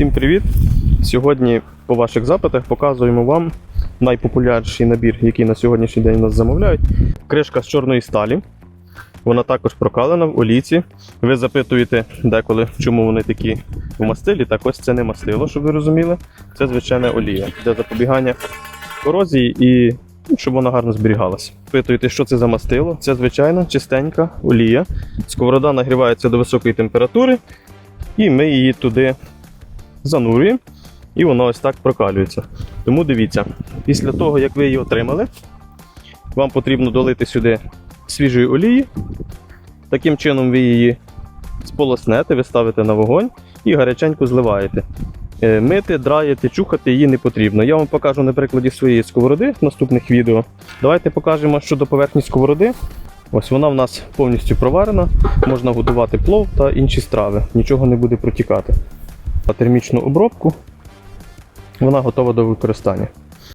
Всім привіт! Сьогодні по ваших запитах показуємо вам найпопулярніший набір, який на сьогоднішній день у нас замовляють. Кришка з чорної сталі. Вона також прокалена в олійці. Ви запитуєте деколи, чому вони такі в мастилі. Так ось це не мастило, щоб ви розуміли. Це звичайна олія для запобігання корозії і ну, щоб вона гарно зберігалася. Питаєте, що це за мастило? Це звичайна чистенька олія. Сковорода нагрівається до високої температури, і ми її туди занурюємо, і воно ось так прокалюється. Тому дивіться, після того, як ви її отримали, вам потрібно долити сюди свіжої олії. Таким чином ви її сполоснете, ви ставите на вогонь і гаряченько зливаєте. Е, Мити, драїти, чухати її не потрібно. Я вам покажу на прикладі своєї сковороди в наступних відео. Давайте покажемо щодо поверхні сковороди. Ось вона в нас повністю проварена, можна готувати плов та інші страви, нічого не буде протікати. Термічну обробку вона готова до використання.